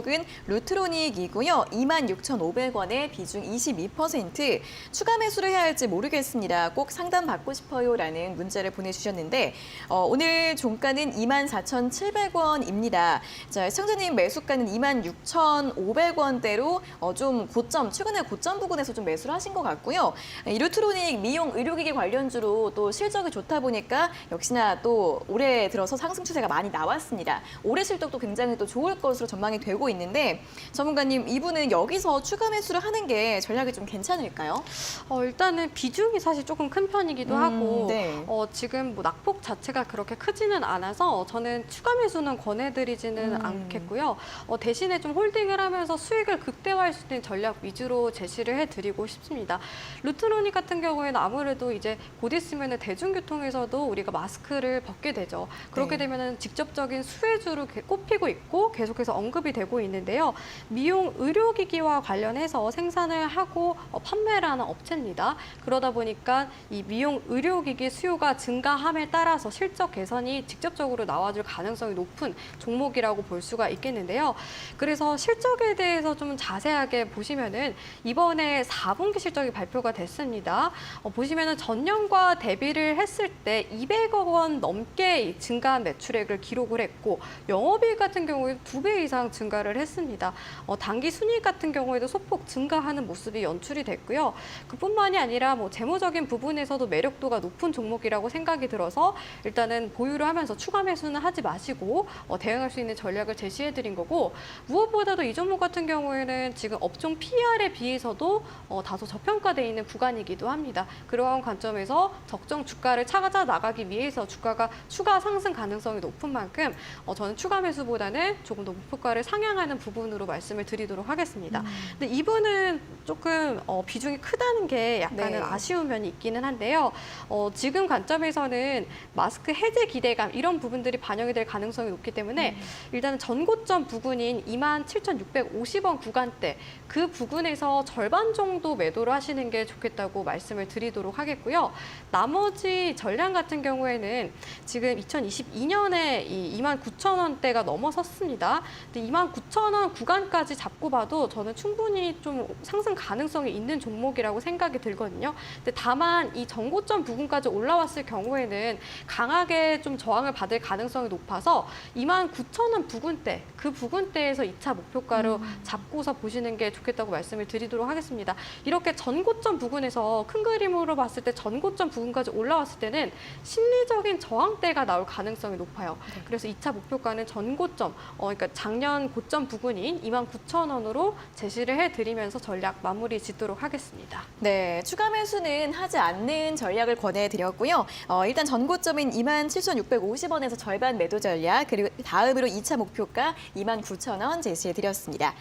종목은 루트로닉이고요. 26,500원에 비중 22%. 추가 매수를 해야 할지 모르겠습니다. 꼭 상담 받고 싶어요 라는 문자를 보내주셨는데 어, 오늘 종가는 24,700원입니다. 자, 시청자님 매수가는 26,500원대로 어, 좀 고점, 최근에 고점 부근에서 좀 매수를 하신 것 같고요. 이 루트로닉 미용 의료기기 관련주로 또 실적이 좋다 보니까 역시나 또 올해 들어서 상승 추세가 많이 나왔습니다. 올해 실적도 굉장히 또 좋을 것으로 전망이 되고 있는데 전문가님 이분은 여기서 추가 매수를 하는 게 전략이 좀 괜찮을까요? 어, 일단은 비중이 사실 조금 큰 편이기도 음, 하고 네. 어, 지금 뭐 낙폭 자체가 그렇게 크지는 않아서 저는 추가 매수는 권해드리지는 음. 않겠고요. 어, 대신에 좀 홀딩을 하면서 수익을 극대화할 수 있는 전략 위주로 제시를 해드리고 싶습니다. 루트로닉 같은 경우에는 아무래도 이제 곧 있으면 대중교통에서도 우리가 마스크를 벗게 되죠. 그렇게 네. 되면 직접적인 수혜주로 게- 꼽히고 있고 계속해서 언급이 되고 있는데요. 미용 의료기기와 관련해서 생산을 하고 어, 판매를 하는 업체입니다. 그러다 보니까 이 미용 의료기기 수요가 증가함에 따라서 실적 개선이 직접적으로 나와줄 가능성이 높은 종목이라고 볼 수가 있겠는데요. 그래서 실적에 대해서 좀 자세하게 보시면은 이번에 4분기 실적이 발표가 됐습니다. 어, 보시면은 전년과 대비를 했을 때 200억 원 넘게 이 증가한 매출액을 기록을 했고 영업이익 같은 경우에 두 배 이상 증가 를 했습니다. 어, 단기 순이익 같은 경우에도 소폭 증가하는 모습이 연출이 됐고요. 그뿐만이 아니라 뭐 재무적인 부분에서도 매력도가 높은 종목이라고 생각이 들어서 일단은 보유를 하면서 추가 매수는 하지 마시고 어, 대응할 수 있는 전략을 제시해 드린 거고 무엇보다도 이 종목 같은 경우에는 지금 업종 PR에 비해서도 어, 다소 저평가되어 있는 구간이기도 합니다. 그러한 관점에서 적정 주가를 찾아 나가기 위해서 주가가 추가 상승 가능성이 높은 만큼 어, 저는 추가 매수보다는 조금 더 목표가를 상향 하는 부분으로 말씀을 드리도록 하겠습니다. 근데 이분은 조금 어, 비중이 크다는 게 약간은 네. 아쉬운 면이 있기는 한데요. 어, 지금 관점에서는 마스크 해제 기대감 이런 부분들이 반영이 될 가능성이 높기 때문에 일단은 전고점 부근인 27,650원 구간대 그 부근에서 절반 정도 매도를 하시는 게 좋겠다고 말씀을 드리도록 하겠고요. 나머지 전량 같은 경우에는 지금 2022년에 이 29,000원대가 넘어섰습니다. 근데 29,000원 구간까지 잡고 봐도 저는 충분히 좀 상승 가능성이 있는 종목이라고 생각이 들거든요. 근데 다만 이 전고점 부근까지 올라왔을 경우에는 강하게 좀 저항을 받을 가능성이 높아서 29,000원 부근대 그 부근대에서 2차 목표가로 잡고서 보시는 게 좋겠다고 말씀을 드리도록 하겠습니다. 이렇게 전고점 부근에서 큰 그림으로 봤을 때 전고점 부근까지 올라왔을 때는 심리적인 저항대가 나올 가능성이 높아요. 그래서 2차 목표가는 전고점, 어, 그러니까 작년 고점 부근인 29,000원으로 제시를 해드리면서 전략 마무리 짓도록 하겠습니다. 네, 추가 매수는 하지 않는 전략을 권해드렸고요. 어, 일단 전고점인 27,650원에서 절반 매도 전략, 그리고 다음으로 2차 목표가 29,000원 제시해드렸습니다.